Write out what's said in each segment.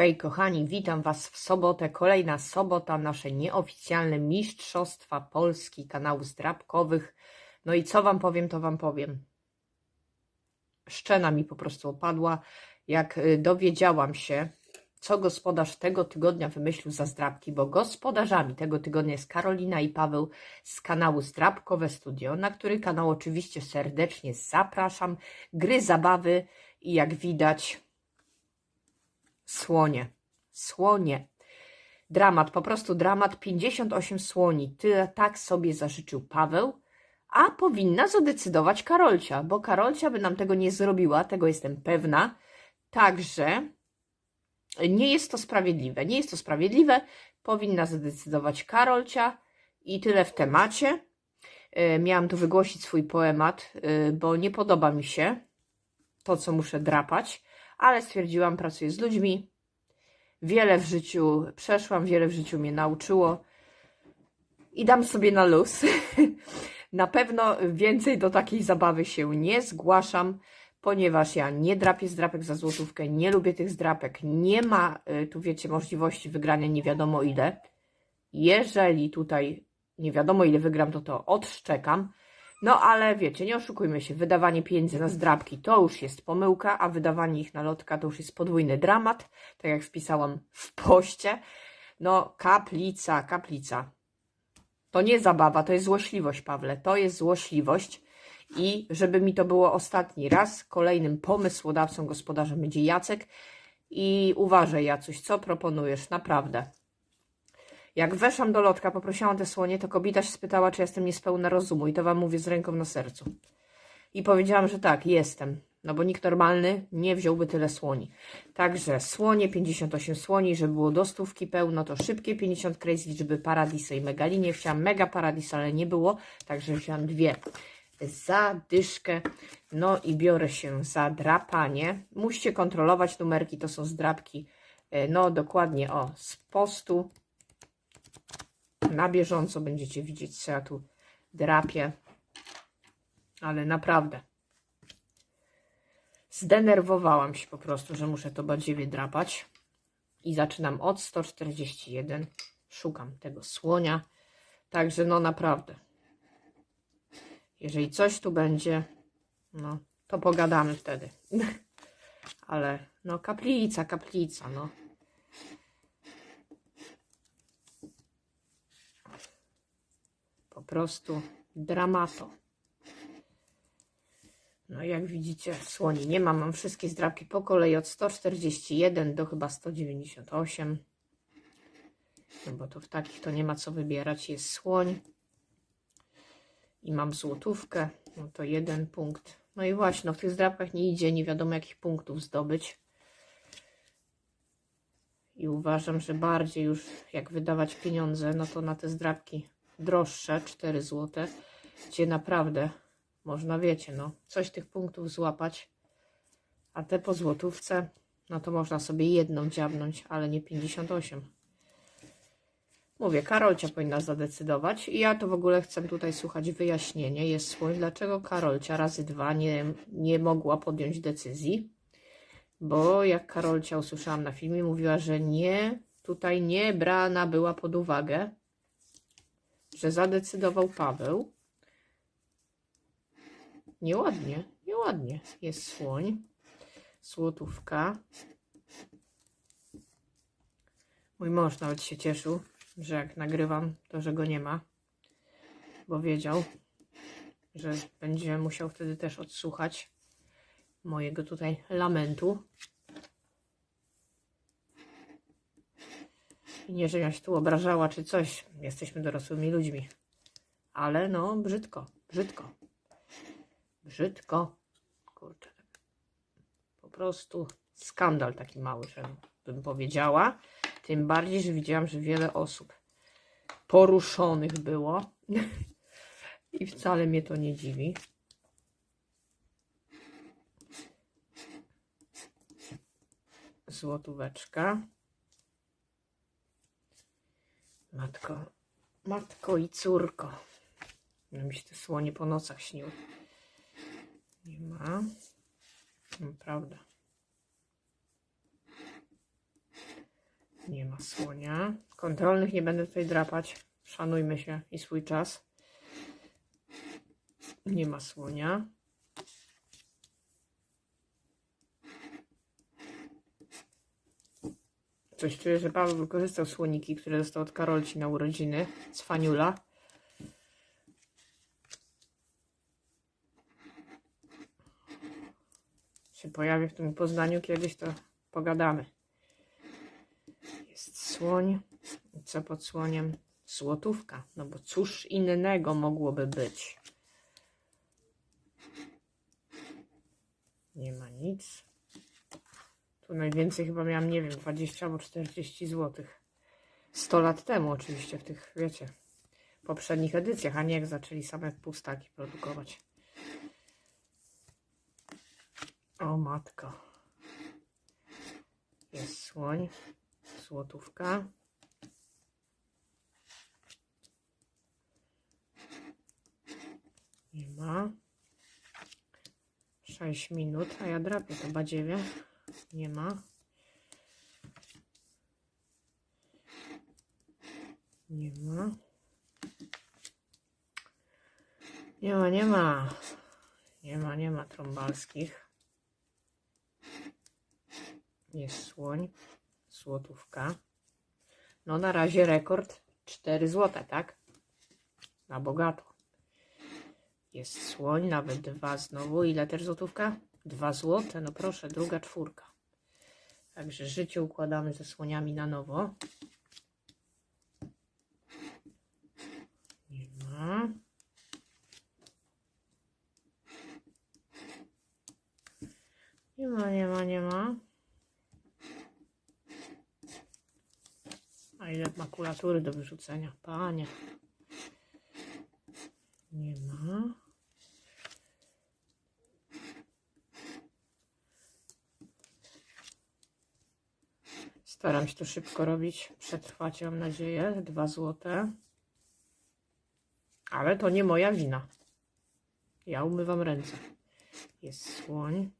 Hej kochani, witam Was w sobotę. Kolejna sobota, nasze nieoficjalne Mistrzostwa Polski kanałów zdrabkowych. No i co Wam powiem, to Wam powiem. Szczena mi po prostu opadła, jak y, dowiedziałam się, co gospodarz tego tygodnia wymyślił za zdrabki, bo gospodarzami tego tygodnia jest Karolina i Paweł z kanału Zdrabkowe Studio, na który kanał oczywiście serdecznie zapraszam. Gry, zabawy i jak widać Słonie. Słonie. Dramat, po prostu dramat. 58 słoni. Tyle tak sobie zażyczył Paweł, a powinna zadecydować Karolcia, bo Karolcia by nam tego nie zrobiła, tego jestem pewna. Także nie jest to sprawiedliwe. Nie jest to sprawiedliwe. Powinna zadecydować Karolcia i tyle w temacie. E, Miałam tu wygłosić swój poemat, e, bo nie podoba mi się to, co muszę drapać ale stwierdziłam, pracuję z ludźmi. Wiele w życiu przeszłam, wiele w życiu mnie nauczyło i dam sobie na luz. na pewno więcej do takiej zabawy się nie zgłaszam, ponieważ ja nie drapię zdrapek za złotówkę, nie lubię tych zdrapek, nie ma y, tu, wiecie, możliwości wygrania nie wiadomo ile. Jeżeli tutaj nie wiadomo ile wygram, to to odszczekam. No ale wiecie, nie oszukujmy się, wydawanie pieniędzy na zdrabki to już jest pomyłka, a wydawanie ich na lotka to już jest podwójny dramat, tak jak wpisałam w poście. No, kaplica, kaplica. To nie zabawa, to jest złośliwość, Pawle, to jest złośliwość. I żeby mi to było ostatni raz, kolejnym pomysłodawcą, gospodarzem będzie Jacek. I uważaj, Jacuś, co proponujesz, naprawdę. Jak weszłam do lotka, poprosiłam te słonie, to kobieta się spytała, czy jestem niespełna rozumu i to wam mówię z ręką na sercu. I powiedziałam, że tak, jestem. No bo nikt normalny nie wziąłby tyle słoni. Także słonie, 58 słoni, żeby było do stówki pełno, to szybkie 50 crazy, żeby paradisy i megalinie. Chciałam mega paradis, ale nie było, także wziąłam dwie za dyszkę. No i biorę się za drapanie. Musicie kontrolować numerki, to są zdrapki, e, no dokładnie o, z postu na bieżąco będziecie widzieć, co ja tu drapię. Ale naprawdę. Zdenerwowałam się po prostu, że muszę to bardziej drapać. I zaczynam od 141. Szukam tego słonia. Także no naprawdę. Jeżeli coś tu będzie, no to pogadamy wtedy. Ale no kaplica, kaplica, no. Po prostu dramato. No jak widzicie, słoni nie mam. Mam wszystkie zdrapki po kolei od 141 do chyba 198. No bo to w takich to nie ma co wybierać. Jest słoń. I mam złotówkę. No to jeden punkt. No i właśnie, no w tych zdrapkach nie idzie nie wiadomo jakich punktów zdobyć. I uważam, że bardziej już jak wydawać pieniądze, no to na te zdrapki droższe, 4 zł, gdzie naprawdę można, wiecie, no, coś tych punktów złapać, a te po złotówce, no to można sobie jedną dziabnąć, ale nie 58. Mówię, Karolcia powinna zadecydować i ja to w ogóle chcę tutaj słuchać wyjaśnienie. Jest słoń, dlaczego Karolcia razy dwa nie, nie mogła podjąć decyzji, bo jak Karolcia usłyszałam na filmie, mówiła, że nie, tutaj nie brana była pod uwagę że zadecydował Paweł. Nieładnie, nieładnie. Jest słoń, złotówka. Mój mąż nawet się cieszył, że jak nagrywam, to że go nie ma, bo wiedział, że będzie musiał wtedy też odsłuchać mojego tutaj lamentu. Nie, że ja się tu obrażała czy coś. Jesteśmy dorosłymi ludźmi. Ale no, brzydko, brzydko. Brzydko. Kurczę. Po prostu skandal taki mały, że bym powiedziała. Tym bardziej, że widziałam, że wiele osób poruszonych było. I wcale mnie to nie dziwi. Złotóweczka. Matko, matko i córko. No mi się te słonie po nocach śniły. Nie ma. Naprawdę. Nie ma słonia. Kontrolnych nie będę tutaj drapać. Szanujmy się i swój czas. Nie ma słonia. Coś czuję, że Paweł wykorzystał słoniki, które dostał od Karolci na urodziny z Faniula. Się pojawi w tym Poznaniu kiedyś, to pogadamy. Jest słoń. Co pod słoniem? Złotówka. No bo cóż innego mogłoby być? Nie ma nic. Tu najwięcej chyba miałam, nie wiem, 20 albo 40 zł. 100 lat temu oczywiście, w tych, wiecie, poprzednich edycjach, a nie jak zaczęli same pustaki produkować. O matko. Jest słoń. Złotówka. Nie ma. 6 minut, a ja drapię to badziewie. Nie ma. Nie ma. Nie ma, nie ma. Nie ma, nie ma trąbalskich. Jest słoń. Złotówka. No na razie rekord 4 złote, tak? Na bogato. Jest słoń, nawet dwa znowu. Ile też złotówka? Dwa złote, no proszę, druga czwórka. Także życie układamy ze słoniami na nowo. Nie ma. Nie ma, nie ma, nie ma. A ile makulatury do wyrzucenia? Panie. Nie ma. Staram się to szybko robić. Przetrwacie, mam nadzieję. Dwa złote. Ale to nie moja wina. Ja umywam ręce. Jest słoń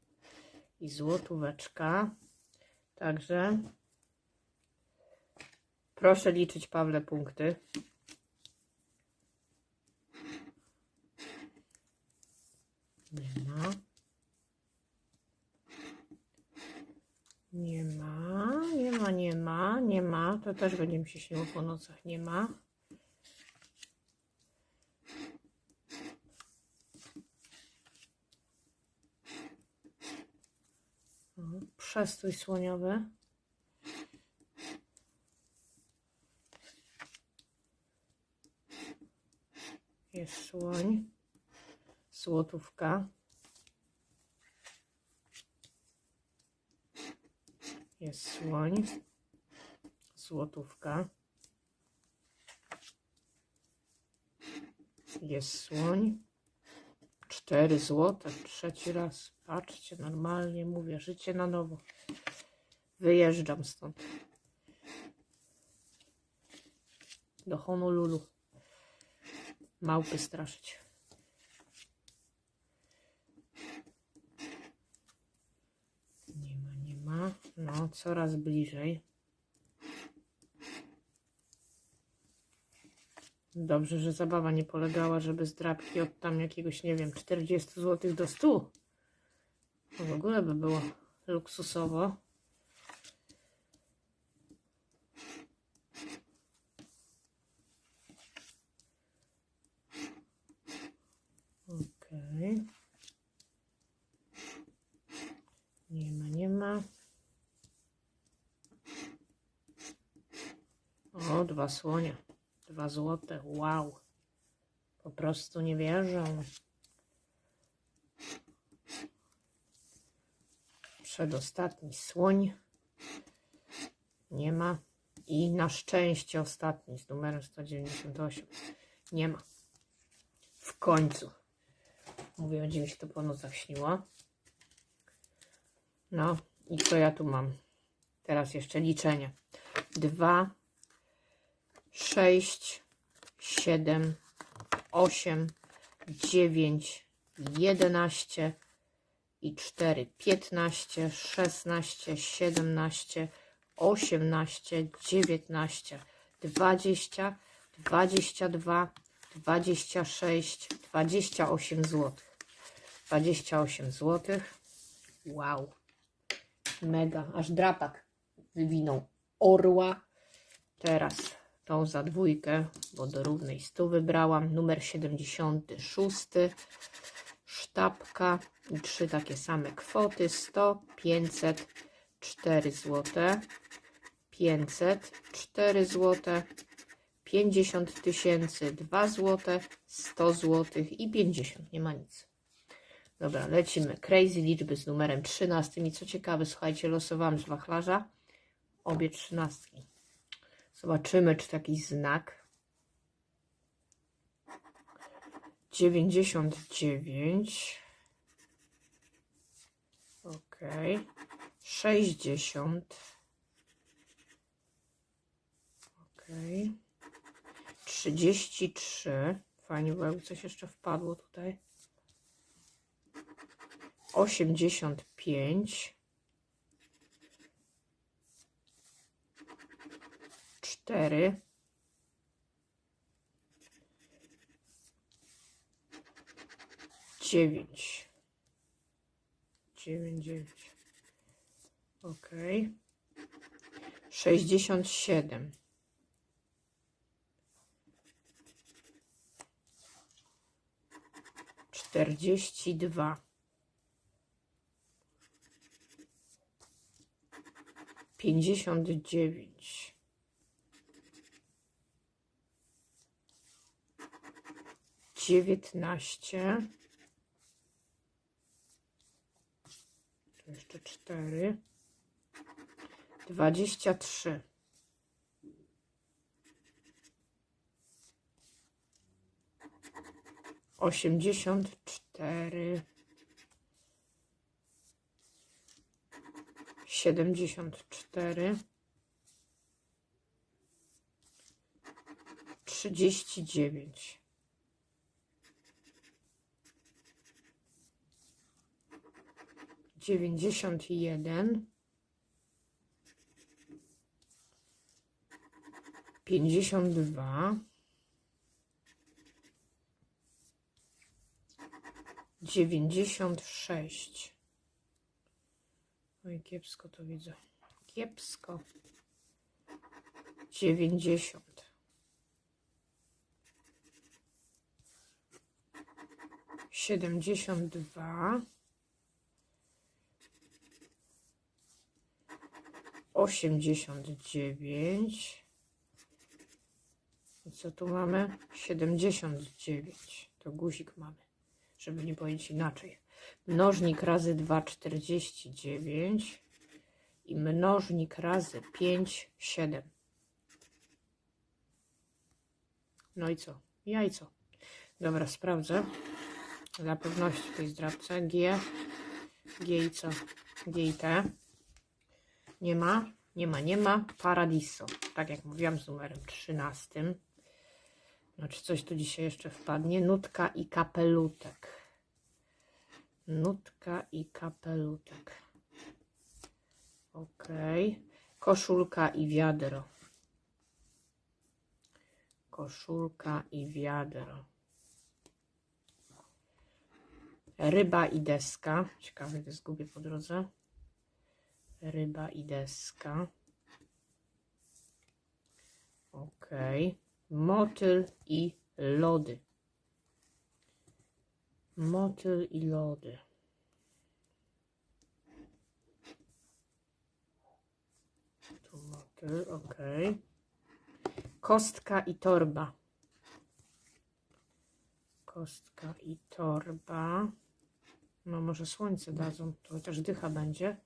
i złotóweczka. Także proszę liczyć, Pawle, punkty. Nie ma. Nie ma, nie ma, nie ma, nie ma. To też będzie mi się śniło po nocach. Nie ma. Przestój słoniowy. Jest słoń. Złotówka. Jest słoń. Złotówka. Jest słoń. Cztery złote. Trzeci raz. Patrzcie, normalnie mówię. Życie na nowo. Wyjeżdżam stąd. Do Honolulu. Małpy straszyć. Nie ma, nie ma. No, coraz bliżej. Dobrze, że zabawa nie polegała, żeby z drapki od tam jakiegoś, nie wiem, 40 zł do 100. To w ogóle by było luksusowo. Okej. Nie ma, nie ma. O, dwa słonie. Dwa złote. Wow. Po prostu nie wierzę. Przedostatni słoń. Nie ma. I na szczęście ostatni z numerem 198. Nie ma. W końcu. Mówię, będzie mi się to po nocach śniło. No i co ja tu mam? Teraz jeszcze liczenie. 2, 6, 7, 8, 9, 11 i 4, 15, 16, 17, osiemnaście, dziewiętnaście, dwadzieścia, dwadzieścia dwa, dwadzieścia sześć, dwadzieścia osiem złotych. Dwadzieścia osiem złotych. Wow. Mega. Aż drapak wywinął orła. Teraz tą za dwójkę, bo do równej stu wybrałam. Numer 76. Sztabka. I trzy takie same kwoty. 100, 500, 4 złote. 500, 4 złote. 50 tysięcy, 2 złote, 100 złotych i 50. Nie ma nic. Dobra, lecimy. Crazy liczby z numerem 13. I co ciekawe, słuchajcie, losowałam z wachlarza obie trzynastki. Zobaczymy, czy taki znak. 99. Ok. 60. Ok. 33. Fajnie, bo coś jeszcze wpadło tutaj. 85. cztery, dziewięć, dziewięć, dziewięć, ok, sześćdziesiąt siedem, czterdzieści dwa, pięćdziesiąt dziewięć. Dziewiętnaście. Tu jeszcze cztery. Dwadzieścia trzy. Osiemdziesiąt cztery. Siedemdziesiąt cztery. Trzydzieści dziewięć. Dziewięćdziesiąt jeden, pięćdziesiąt dwa, dziewięćdziesiąt sześć. Oj, kiepsko to widzę. Kiepsko. Dziewięćdziesiąt. Siedemdziesiąt dwa. Osiemdziesiąt dziewięć. I co tu mamy? Siedemdziesiąt dziewięć. To guzik mamy, żeby nie powiedzieć inaczej. Mnożnik razy dwa czterdzieści dziewięć i mnożnik razy pięć siedem. No i co? Jajco. Dobra, sprawdzę. Dla pewności tej zdrabce. G, G i co? G i T. Nie ma, nie ma, nie ma. Paradiso. Tak jak mówiłam z numerem 13. No czy coś tu dzisiaj jeszcze wpadnie? Nutka i kapelutek. Nutka i kapelutek. Ok. Koszulka i wiadro. Koszulka i wiadro. Ryba i deska. Ciekawe, to zgubię po drodze ryba i deska. Ok. Motyl i lody. Motyl i lody. Tu motyl, ok. Kostka i torba. Kostka i torba. No może słońce dadzą, to chociaż dycha będzie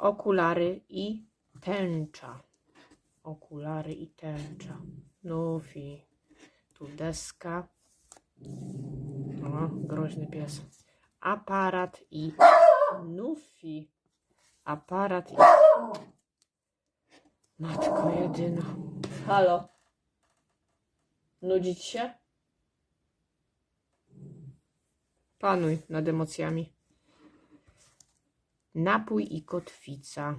okulary i tęcza. Okulary i tęcza. Nufi. Tu deska. O, groźny pies. Aparat i Nufi. Aparat i... Matko jedyna. Halo. Nudzić się? Panuj nad emocjami. Napój i kotwica.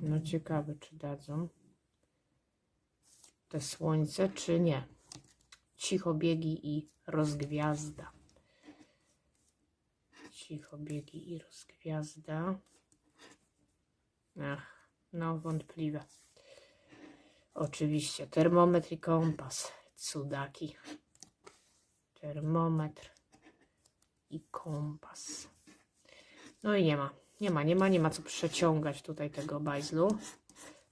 No ciekawe, czy dadzą te słońce, czy nie. Cicho biegi i rozgwiazda. Cicho biegi i rozgwiazda. Ach, no wątpliwe. Oczywiście termometr i kompas. Cudaki. Termometr i kompas. No i nie ma. Nie ma, nie ma, nie ma co przeciągać tutaj tego bajzlu.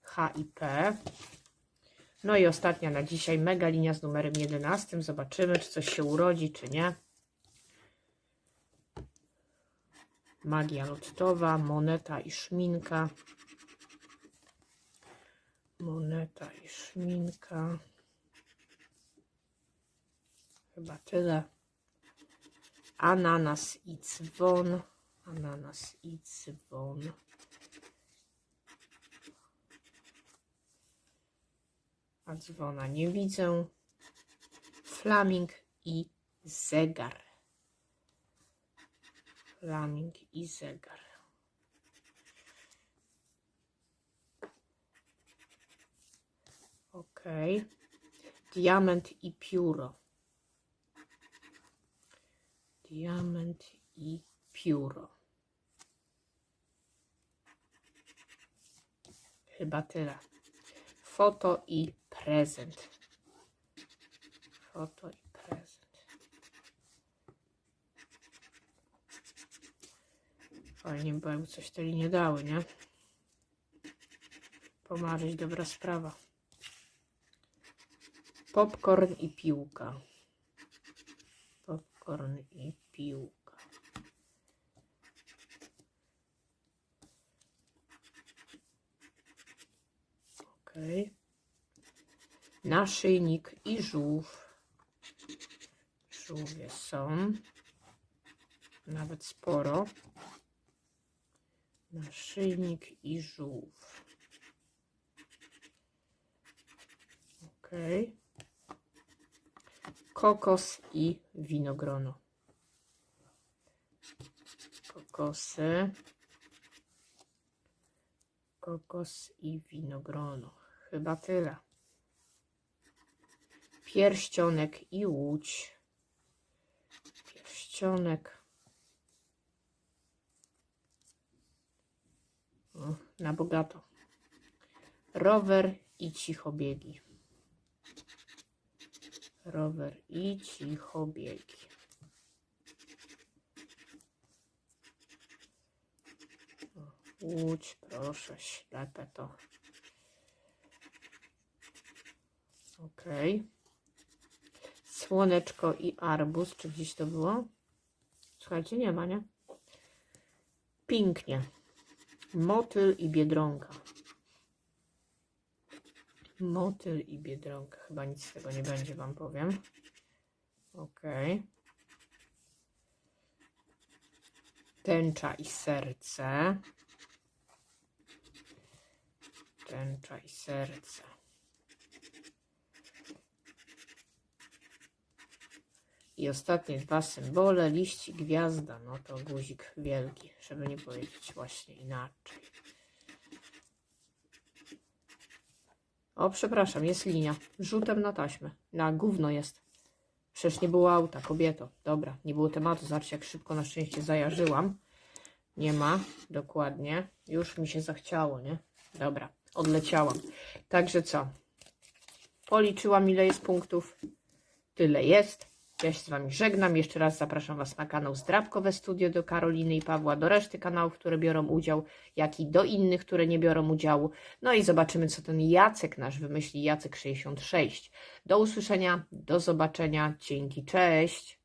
H i P. No i ostatnia na dzisiaj mega linia z numerem 11. Zobaczymy, czy coś się urodzi, czy nie. Magia lottowa, moneta i szminka. Moneta i szminka. Chyba tyle. Ananas i dzwon. Ananas i dzwon. A dzwona nie widzę. Flaming i zegar. Flaming i zegar. Ok. Diament i pióro. Diament i pióro. Chyba tyle. Foto i prezent. Foto i prezent. Fajnie by jakby coś te linie dały, nie? Pomarzyć, dobra sprawa. Popcorn i piłka. Popcorn i piłka. Ok. Naszyjnik i żółw. Żółwie są. Nawet sporo. Naszyjnik i żółw. Ok. Kokos i winogrono. Kokosy. Kokos i winogrono. Chyba tyle. Pierścionek i łódź. Pierścionek. O, na bogato. Rower i cichobiegi. Rower i cichobiegi. Łódź, proszę, ślepę to. Ok. Słoneczko i arbuz, czy gdzieś to było? Słuchajcie, nie ma, nie? Pięknie. Motyl i biedronka. Motyl i biedronka. Chyba nic z tego nie będzie, Wam powiem. Ok. Tęcza i serce. Tęcza i serce. I ostatnie dwa symbole, liść i gwiazda, no to guzik wielki, żeby nie powiedzieć właśnie inaczej. O, przepraszam, jest linia. Rzutem na taśmę. Na gówno jest. Przecież nie było auta, kobieto. Dobra, nie było tematu. Zobaczcie, jak szybko na szczęście zajarzyłam. Nie ma, dokładnie. Już mi się zachciało, nie? Dobra, odleciałam. Także co? Policzyłam, ile jest punktów. Tyle jest. Ja się z Wami żegnam. Jeszcze raz zapraszam Was na kanał Zdrabkowe Studio do Karoliny i Pawła, do reszty kanałów, które biorą udział, jak i do innych, które nie biorą udziału. No i zobaczymy, co ten Jacek nasz wymyśli, Jacek66. Do usłyszenia, do zobaczenia. Dzięki, cześć.